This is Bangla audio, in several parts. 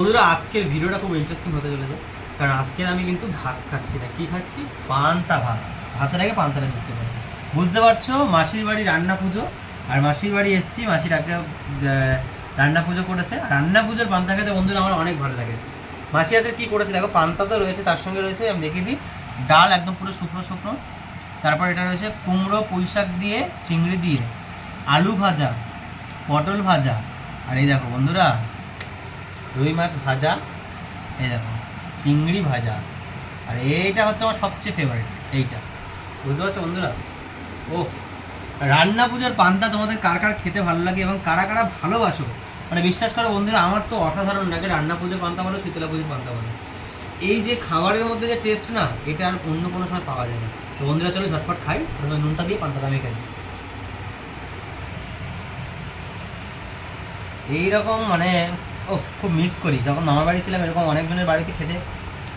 বন্ধুরা আজকের ভিডিওটা খুব ইন্টারেস্টিং হতে চলেছে। কারণ আজকের আমি কিন্তু ভাত খাচ্ছি না। কি খাচ্ছি? পান্তা ভাত। ভাতের আগে পান্তাটা যুক্ত করেছি বুঝতে পারছ? মাসির বাড়ি রান্না পুজো। আর মাসির বাড়ি এসেছি মাসির আহ, রান্না পুজো করেছে। রান্না পুজোর পান্তা খেতে বন্ধুরা আমার অনেক ভালো লাগে। মাসি আজকে কি করেছে দেখো? পান্তা তো রয়েছে তার সঙ্গে রয়েছে আমি দেখিয়ে দিই। ডাল একদম পুরো শুকনো শুকনো। তারপর এটা রয়েছে কুমড়ো পুঁই শাক দিয়ে চিংড়ি দিয়ে। আলু ভাজা পটল ভাজা। আর এই দেখো বন্ধুরা রুই মাছ ভাজা, এই দেখো, চিংড়ি ভাজা। আর এইটা হচ্ছে আমার সবচেয়ে ফেভারিট এইটা। বুঝতে পারছ বন্ধুরা? ও রান্না পুজোর পান্তা তোমাদের কার কার খেতে ভালো লাগে এবং কারা কারা ভালোবাসো? মানে বিশ্বাস করো বন্ধুরা, আমার তো অসাধারণ লাগে রান্না পুজোর পান্তা বলো, শীতলা পুজোর পান্তা বলো। এই যে খাবারের মধ্যে যে টেস্ট না, এটা আর অন্য কোনো সময় পাওয়া যায় না। তো বন্ধুরা, চলো ঝটপট খাই নুনটা দিয়ে পান্তাটা আমি খাই এইরকম মানে ও, খুব মিস করি। যখন মামার বাড়ি ছিলাম, এরকম অনেকজনের বাড়িতে খেতে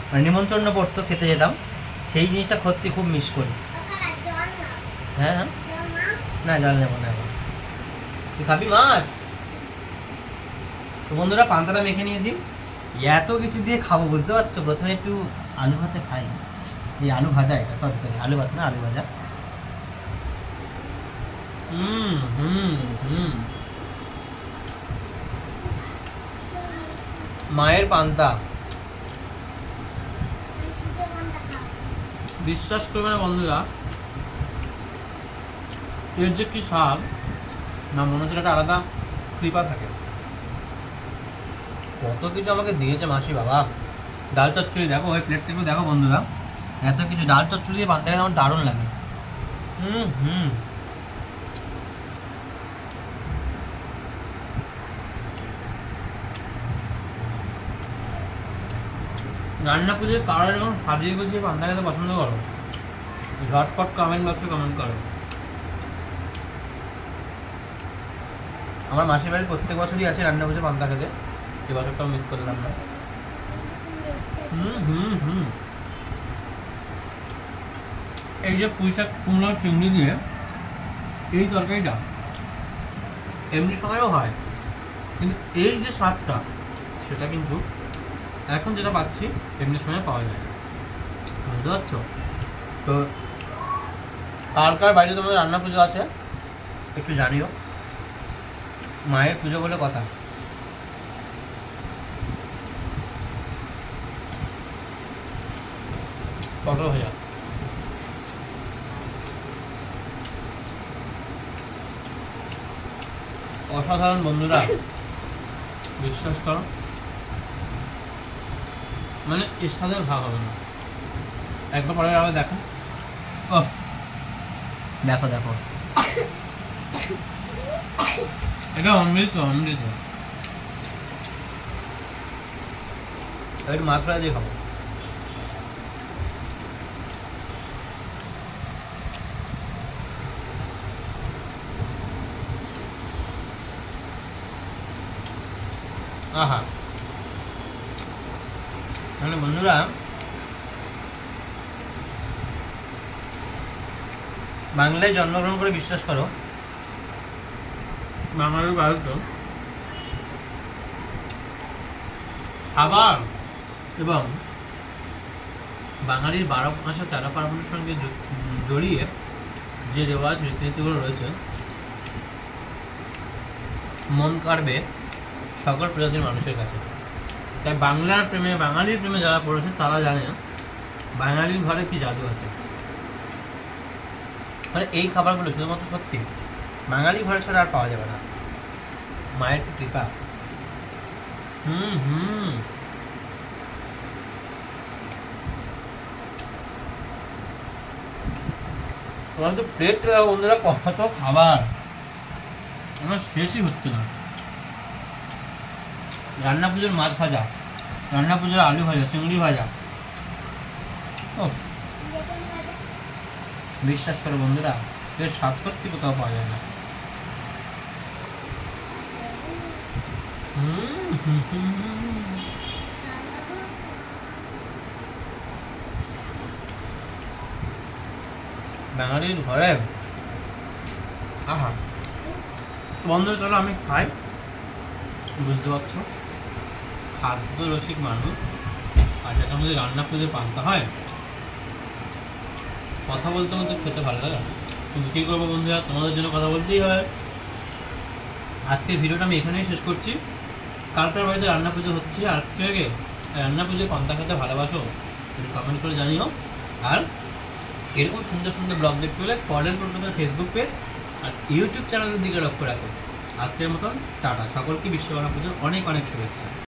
মানে নিমন্ত্রণ পড়তো খেতে যেতাম। সেই জিনিসটা সত্যি খুব মিস করি। হ্যাঁ হ্যাঁ? না, জল নেব না এখন। তুই খাবি মাছ? তো বন্ধুরা, পান্তাটা মেখে নিয়েছি। এত কিছু দিয়ে খাব, বুঝতে পারছ? প্রথমে একটু আলু ভাতে খাই এই আলু ভাজা এটা সরি সরি আলু ভাত না, আলু ভাজা। হুম হুম হুম। মায়ের পান্তা। বিশ্বাস করবে না বন্ধুরা। এর যে কি স্বাদ, না, মনে হচ্ছে একটা আলাদা কৃপা থাকে। কত কিছু আমাকে দিয়েছে মাসি বাবা। ডাল চচ্চড়ি, দেখো, ওই প্লেট একটু দেখো বন্ধুরা। এত কিছু, ডাল চচ্চড়ি দিয়ে পান্তা আমার দারুণ লাগে। হুম হুম। রান্না পুজোর কারও যখন সাজিয়ে গুছিয়ে পান্তা খেতে পছন্দ করো। ঝটপট কমেন্ট বক্সে কমেন্ট করো। আমার মাসির বাড়ির প্রত্যেক বছরই আছে রান্না পুজো পান্তা খেতে। এবছরটাও মিস করলাম না। হুম হুম হুম। এই যে পুঁইশাক কুমড়োর চিংড়ি দিয়ে এই তরকারিটা এমনি সময়ও হয়। কিন্তু এই যে স্বাদটা, সেটা কিন্তু এখন যেটা পাচ্ছি, এমনি সময় পাওয়া যায়। বুঝতে পারছ? তো কার কার বাড়িতে তোমাদের রান্না পুজো আছে? একটু জানিও। মায়ের পুজো বলে কথা। পটল ভাজা। অসাধারণ বন্ধুরা, বিশ্বাস করো। মানে এর সাথে ভাগ হবে না। একবার পরে আবার দেখো। দেখো দেখো। এটা অমৃত অমৃত। একটু ফ্রাই দিয়ে খাব। আহা। মানে বন্ধুরা বাংলায় জন্মগ্রহণ করে বিশ্বাস করো। বাঙালির বাড়িতে আবার এবং বাঙালির বারো মাসে তেরো পার্বণের সঙ্গে জড়িয়ে যে রেওয়াজ রীতিনীতিগুলো রয়েছে মন কাড়বে সকল প্রজাতির মানুষের কাছে। তাই বাংলার প্রেমে, বাঙালির প্রেমে যারা পড়েছে তারা জানে বাঙালির ঘরে কি জাদু আছে? মানে এই খাবারগুলো শুধুমাত্র সত্যি। বাঙালি ঘরে ছাড়া আর পাওয়া যাবে না। মায়ের কৃপা? হুম হুম। তোমার তো প্লেট বন্ধুরা, কত খাবার। আমার শেষই হচ্ছে না। রান্না পুজোর মাছ ভাজা রান্না পুজোর আলু ভাজা, চিংড়ি ভাজা। ওফ, বিশ্বাস করো বন্ধুরা, এর স্বাদ সত্যি কোথাও পাওয়া যায় না। বাঙালির ঘরে? আহা। বন্ধু চলো আমি খাই। বুঝতে পারছ? খাদ্য রসিক মানুষ। আর যাতে আমাদের রান্না পুজো পান্তা হয়, কথা বলতে বলতে খেতে ভালো লাগে কিন্তু কী করব বন্ধুরা, তোমাদের জন্য কথা বলতেই হয়। আজকের ভিডিওটা আমি এখানেই শেষ করছি। কালকার বাড়িতে রান্না পুজো হচ্ছে। আর থেকে রান্না পুজোয় পান্তা খেতে ভালোবাসো? কমেন্ট করে জানিও। আর এরকম সুন্দর সুন্দর ব্লগ দেখতে হলে পরের কলকাতার ফেসবুক পেজ আর ইউটিউব চ্যানেলের দিকে লক্ষ্য রাখো। আজকের মতন টাটা। সকলকে বিশ্বকর্মা পুজোর অনেক অনেক শুভেচ্ছা।